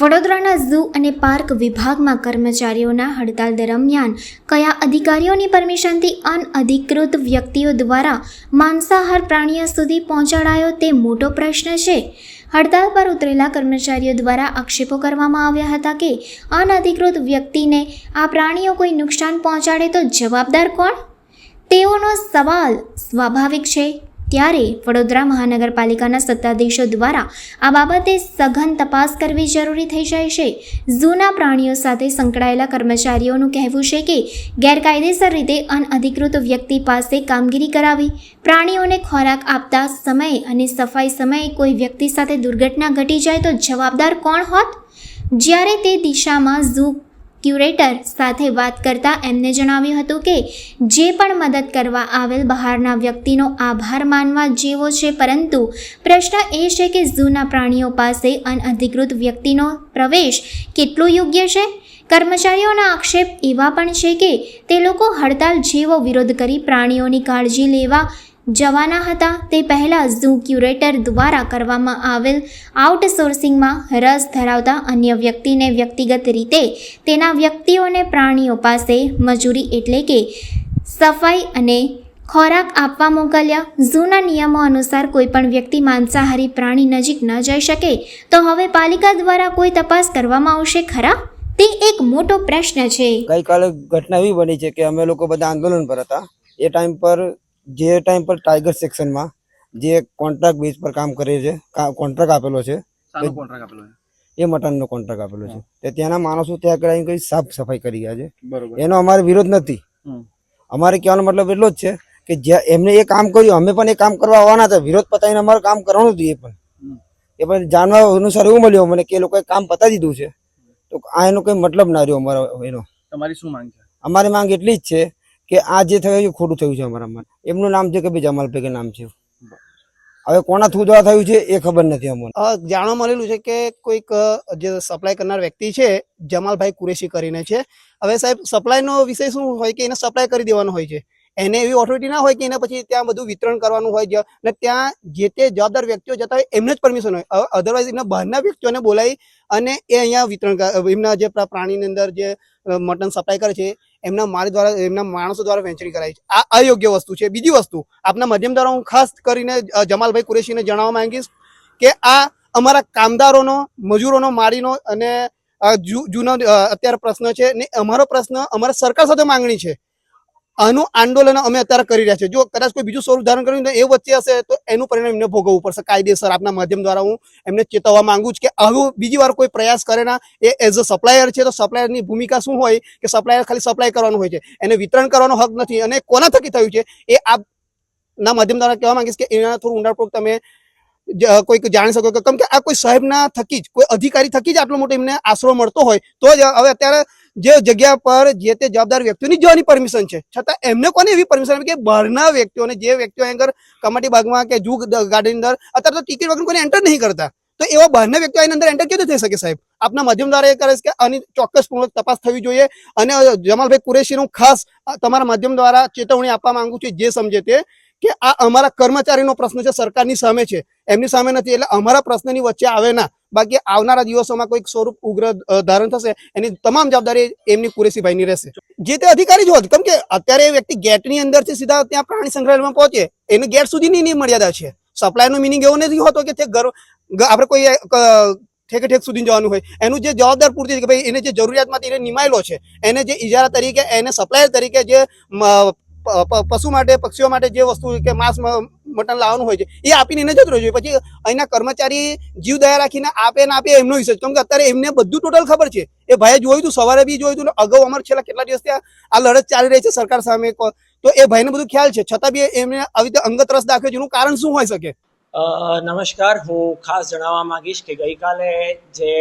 વડોદરાના ઝૂ અને પાર્ક વિભાગમાં કર્મચારીઓના હડતાલ દરમિયાન કયા અધિકારીઓની પરમિશનથી અનઅધિકૃત વ્યક્તિઓ દ્વારા માંસાહાર પ્રાણીઓ સુધી પહોંચાડાયો તે મોટો પ્રશ્ન છે. હડતાલ પર ઉતરેલા કર્મચારીઓ દ્વારા આક્ષેપો કરવામાં આવ્યા હતા કે અનઅધિકૃત વ્યક્તિને આ પ્રાણીઓ કોઈ નુકસાન પહોંચાડે તો જવાબદાર કોણ? તેઓનો સવાલ સ્વાભાવિક છે. ત્યારે વડોદરા મહાનગરપાલિકાના સત્તાધીશો દ્વારા આ બાબતે સઘન તપાસ કરવી જરૂરી થઈ જાય છે. ઝૂના પ્રાણીઓ સાથે સંકળાયેલા કર્મચારીઓનું કહેવું છે કે ગેરકાયદેસર રીતે અનઅધિકૃત વ્યક્તિ પાસે કામગીરી કરાવી, પ્રાણીઓને ખોરાક આપતા સમયે અને સફાઈ સમયે કોઈ વ્યક્તિ સાથે દુર્ઘટના ઘટી જાય તો જવાબદાર કોણ હોત? જ્યારે તે દિશામાં ઝૂ ક્યુરેટર સાથે વાત કરતા એમને જણાવ્યું હતું કે, જે પણ મદદ કરવા આવેલ બહારના વ્યક્તિનો આભાર માનવા જેવો છે, પરંતુ પ્રશ્ન એ છે કે ઝૂના પ્રાણીઓ પાસે અનઅધિકૃત વ્યક્તિનો પ્રવેશ કેટલો યોગ્ય છે? કર્મચારીઓના આક્ષેપ એવા પણ છે કે, તે લોકો હડતાલ જેવો વિરોધ કરી પ્રાણીઓની કાળજી લેવા જવાના હતા તે પહેલાં ઝૂ ક્યુરેટર દ્વારા કરવામાં આવેલ આઉટસોર્સિંગમાં રસ ધરાવતા અન્ય વ્યક્તિને વ્યક્તિગત રીતે તેના વ્યક્તિઓને પ્રાણીઓ પાસે મજૂરી એટલે કે સફાઈ અને ખોરાક આપવા મોકલ્યા. ઝૂના નિયમો અનુસાર કોઈપણ વ્યક્તિ માંસાહારી પ્રાણી નજીક ન જઈ શકે. તો હવે પાલિકા દ્વારા કોઈ તપાસ કરવામાં આવશે ખરા? તે એક મોટો પ્રશ્ન છે. ગઈકાલે ઘટના એવી બની છે કે અમે લોકો બધા આંદોલન પર હતા. એ ટાઈમ પર જે ટાઈમ પર ટાઈગર સેક્શનમાં જે કોન્ટ્રાક્ટ બેઝ પર કામ કરે છે કોન્ટ્રાક્ટ આપેલો છે કોન્ટ્રાક્ટ આપેલો છે. એ મટનનો કોન્ટ્રાક્ટ આપેલો છે. તે ત્યાંના માણસો ત્યાં કરાવીને કઈ સાફ સફાઈ કરી ગયા છે. એનો અમારે વિરોધ નથી. અમારે કહેવાનો મતલબ એટલો જ છે કે જ્યાં એમને એ કામ કર્યું અમે પણ એ કામ કરવા આવવાના હતા. વિરોધ પતાવીને અમારે કામ કરવાનું હતું એ પણ. એ પણ જાણવા અનુસાર એવું મળ્યું મને કે એ લોકોએ કામ પતાવી દીધું છે. તો આ એનો કઈ મતલબ ના રહ્યો અમારો એનો. તમારી શું માંગ છે? અમારી માંગ એટલી જ છે કે આ જે થયું છે ખોટું થયું છે અમારા માટે. એમનું નામ છે કે ભાઈ જમાલભાઈ કે નામ છે. હવે કોના થ્રુ દ્વારા થયું છે એ ખબર નથી અમને. જાણવા મળેલું છે કે કોઈક જે સપ્લાય કરનાર વ્યક્તિ છે, જમાલભાઈ કુરેશી કરીને છે. હવે સાહેબ, સપ્લાયનો વિષય શું હોય કે એને સપ્લાય કરી દેવાનો હોય છે? એને એવી ઓથોરિટી ના હોય કે એને પછી ત્યાં બધું વિતરણ કરવાનું હોય છે ને ત્યાં જે તે જવાબદાર વ્યક્તિઓ જતા હોય એમને જ પરમિશન હોય. અધરવાઇઝ એમના બહારના વ્યક્તિઓને બોલાવી અને એ અહીંયા વિતરણ એમના જે પ્રાણીની અંદર જે મટન સપ્લાય કરે છે એમના મારી દ્વારા, એમના માણસો દ્વારા વહેંચણી કરાય છે. આ અયોગ્ય વસ્તુ છે. બીજી વસ્તુ, આપના માધ્યમ દ્વારા હું ખાસ કરીને જમાલભાઈ કુરેશીને જણાવવા માંગીશ કે આ અમારા કામદારોનો, મજૂરોનો મારીનો અને જૂનો અત્યારે પ્રશ્ન છે ને અમારો પ્રશ્ન અમારા સરકાર સાથે માંગણી છે. આનું આંદોલન અમે અત્યારે કરી રહ્યા છીએ. જો કદાચ કોઈ બીજું સ્વરૂપ ધારણ કર્યું એ વચ્ચે હશે, તો એનું પરિણામ એમને ભોગવવું પડશે. કાયદેસર આપના માધ્યમ દ્વારા હું એમને ચેતવવા માંગુ છું કે આવું બીજી વાર કોઈ પ્રયાસ કરે ના. એ એઝ અ સપ્લાયર છે, તો સપ્લાયરની ભૂમિકા શું હોય કે સપ્લાયર ખાલી સપ્લાય કરવાનું હોય છે. એને વિતરણ કરવાનો હક નથી. અને કોના થકી થયું છે? એ આપના માધ્યમ દ્વારા કહેવા માંગીશ કે એના થોડું ઊંડાણપૂર્વક તમે કોઈક જાણી શકો કે કેમ કે આ કોઈ સાહેબના થકી જ, કોઈ અધિકારી થકી જ આટલો મોટો એમને આશરો મળતો હોય, તો જ હવે અત્યારે જે જગ્યા પર જે તે જવાબદાર વ્યક્તિઓની જવાની પરમિશન છે. છતાં એમને કોને એવી પરમિશન આપી કે બહારના વ્યક્તિઓને, જે વ્યક્તિઓ આગળ કમાટી બાગમાં કે જૂ ગાર્ડન અંદર અત્યારે તો ટિકિટ વગર કોઈ એન્ટર નહીં કરતા. તો એવા બહારના વ્યક્તિઓ આની અંદર એન્ટર કેવી થઈ શકે સાહેબ? આપના માધ્યમ દ્વારા એ કરે છે કે આની ચોક્કસપૂર્વક તપાસ થવી જોઈએ અને જમાલભાઈ કુરેશીનું ખાસ તમારા માધ્યમ દ્વારા ચેતવણી આપવા માંગુ છું જે સમજે તે કે આ અમારા કર્મચારીનો પ્રશ્ન છે, સરકારની સામે છે. એમની સામે નથી, એટલે અમારા પ્રશ્નની વચ્ચે આવે ના. બાકી આવનારા દિવસોમાં કોઈક સ્વરૂપ ઉગ્ર ધારણ થશે, એની તમામ જવાબદારી એમની કુરેશીભાઈની રહેશે. જે તે અધિકારી જ હોત, કેમ કે અત્યારે એ વ્યક્તિ ગેટની અંદરથી સીધા ત્યાં પ્રાણી સંગ્રહાલયમાં પહોંચે, એને ગેટ સુધીની મર્યાદા છે. સપ્લાયનો મિનિંગ એવો નથી હોતો કે તે ઘર આપણે કોઈ ઠેક ઠેકે સુધી જવાનું હોય. એનું જે જવાબદાર પૂરતી છે કે ભાઈ, એને જે જરૂરિયાતમાંથી એને નિમાયેલો છે, એને જે ઇજારા તરીકે, એને સપ્લાયર તરીકે જે પશુ માટે, પક્ષીઓ માટે જે વસ્તુ કે માંસ મટન લાવવાનું હોય છે, એ આપીને એને જતો જોઈએ. પછી અહીંના કર્મચારી જીવ દયા રાખીને આપે ને આપે એમનો હિસાબ કેમ કે અત્યારે એમને બધું ટોટલ ખબર છે. એ ભાઈએ જોયું હતું સવારે બી જોયું હતું અગાઉ અમારે છેલ્લા કેટલા દિવસથી આ આ લડત ચાલી રહી છે સરકાર સામે. તો એ ભાઈને બધું ખ્યાલ છે. છતાં બી એમને આવી રીતે અંગત રસ દાખવ્યો એનું કારણ શું હોઈ શકે? નમસ્કાર. હું ખાસ જણાવવા માંગીશ કે ગઈકાલે જે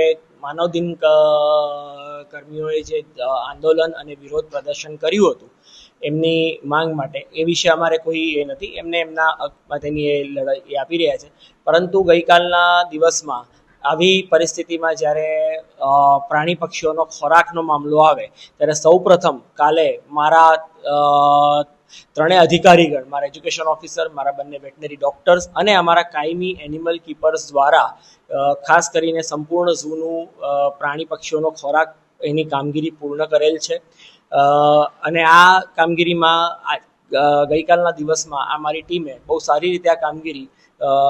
માનવ દિન કર્મીઓએ જે આંદોલન અને વિરોધ પ્રદર્શન કર્યું હતું એમની માંગ માટે. એ વિશે અમારે કોઈ એ નથી. એમને એમના હક માટેની એ લડાઈ આપી રહ્યા છે. પરંતુ ગઈકાલના દિવસમાં આવી પરિસ્થિતિમાં જ્યારે પ્રાણી પક્ષીઓનો ખોરાકનો મામલો આવે, ત્યારે સૌપ્રથમ કાલે મારા ત્રણેય અધિકારીગણ, મારા એજ્યુકેશન ઓફિસર, મારા બંને વેટનરી ડોક્ટર્સ અને અમારા કાયમી એનિમલ કીપર્સ દ્વારા ખાસ કરીને સંપૂર્ણ ઝૂનું પ્રાણી પક્ષીઓનો ખોરાક એની કામગીરી પૂર્ણ કરેલ છે. અને આ કામગીરીમાં ગઈકાલના દિવસમાં આ મારી ટીમે બહુ સારી રીતે આ કામગીરી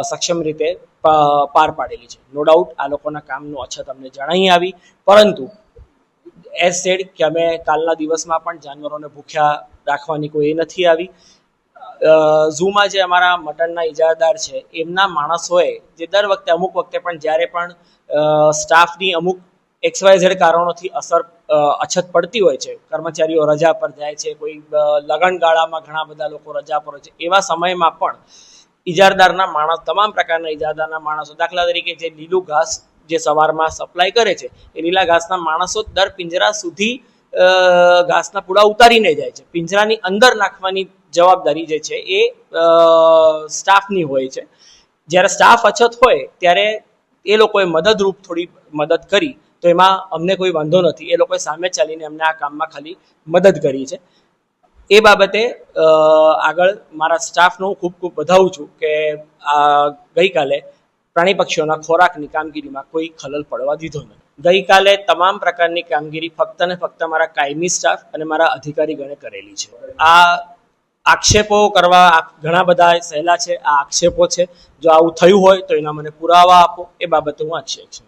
સક્ષમ રીતે પાર પાડેલી છે. નો ડાઉટ આ લોકોના કામનું અછત અમને જણાઈ આવી, પરંતુ એઝ સેડ કે અમે કાલના દિવસમાં પણ જાનવરોને ભૂખ્યા રાખવાની કોઈ એ નથી આવી. ઝૂમાં જે અમારા મટનના ઇજારદાર છે, એમના માણસોએ જે દર વખતે અમુક વખતે પણ જ્યારે પણ સ્ટાફની અમુક એક્સ વાય ઝેડ કારણોથી અસર અછત પડતી હોય છે. કર્મચારીઓ રજા પર જાય છે, કોઈ લગનગાળામાં ઘણા બધા લોકો રજા પર હોય છે. એવા સમયમાં પણ ઇજારદારના માણસ, તમામ પ્રકારના ઇજારદારના માણસો, દાખલા તરીકે જે લીલું ઘાસ જે સવારમાં સપ્લાય કરે છે, એ લીલા ઘાસના માણસો દર પિંજરા સુધી ઘાસના પૂડા ઉતારીને જાય છે. પિંજરાની અંદર નાખવાની જવાબદારી જે છે એ સ્ટાફની હોય છે. જ્યારે સ્ટાફ અછત હોય, ત્યારે એ લોકોએ મદદરૂપ થોડી મદદ કરી. તો એમાં અમને કોઈ વાંધો નથી. એ લોકોએ સામે ચાલીને અમને આ કામમાં ખાલી મદદ કરી છે. એ બાબતે આગળ મારા સ્ટાફનો હું ખૂબ ખૂબ વધાવું છું કે ગઈકાલે પ્રાણી પક્ષીઓના ખોરાકની કામગીરીમાં કોઈ ખલલ પડવા દીધો નથી. ગઈકાલે તમામ પ્રકારની કામગીરી ફક્ત ને ફક્ત મારા કાયમી સ્ટાફ અને મારા અધિકારીગણે કરેલી છે. આ આક્ષેપો કરવા ઘણા બધા સહેલા છે, આ આક્ષેપો છે. જો આવું થયું હોય તો એના મને પુરાવા આપો. એ બાબતે હું આક્ષેપ છું.